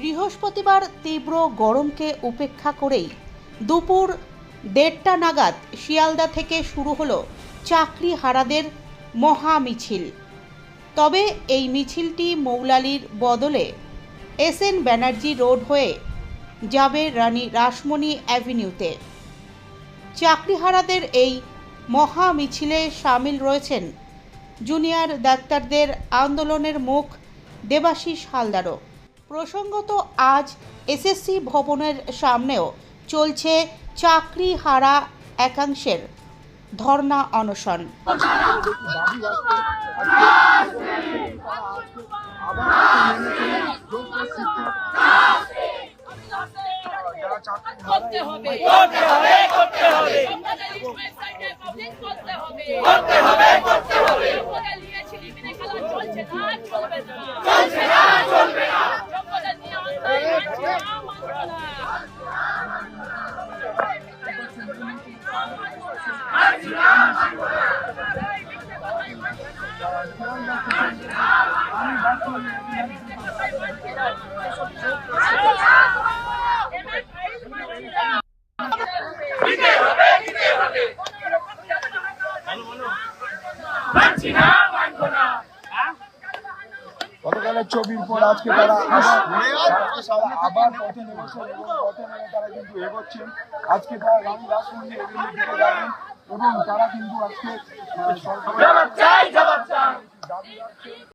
বৃহস্পতিবার তীব্র গরমকে উপেক্ষা করেই দুপুর দেড়টা নাগাদ শিয়ালদা থেকে শুরু হলো চাকরি হারাদের মহা মিছিল। তবে এই মিছিলটি মৌলালির বদলে এস এন ব্যানার্জি রোড হয়ে যাবে রানী রাসমণি অ্যাভিনিউতে। চাকরিহারাদের এই মহা মিছিলে সামিল রয়েছেন জুনিয়র ডাক্তারদের আন্দোলনের মুখ দেবাশিস হালদারও। প্রসঙ্গত আজ এসএসসি ভবনের সামনেও চলছে চাকরি হারা একাংশের ধর্ণা অনশন। করতে হবে করতে হবে করতে হবে করতে হবে করতে হবে করতে হবে। গতকালের ছবির পর আজকে তারা আবার পথে নেমেছেন এবং পথে নেমে তারা কিন্তু এগোচ্ছেন। আজকে তারা দিকে যাবেন। এবং তারা কিন্তু আজকে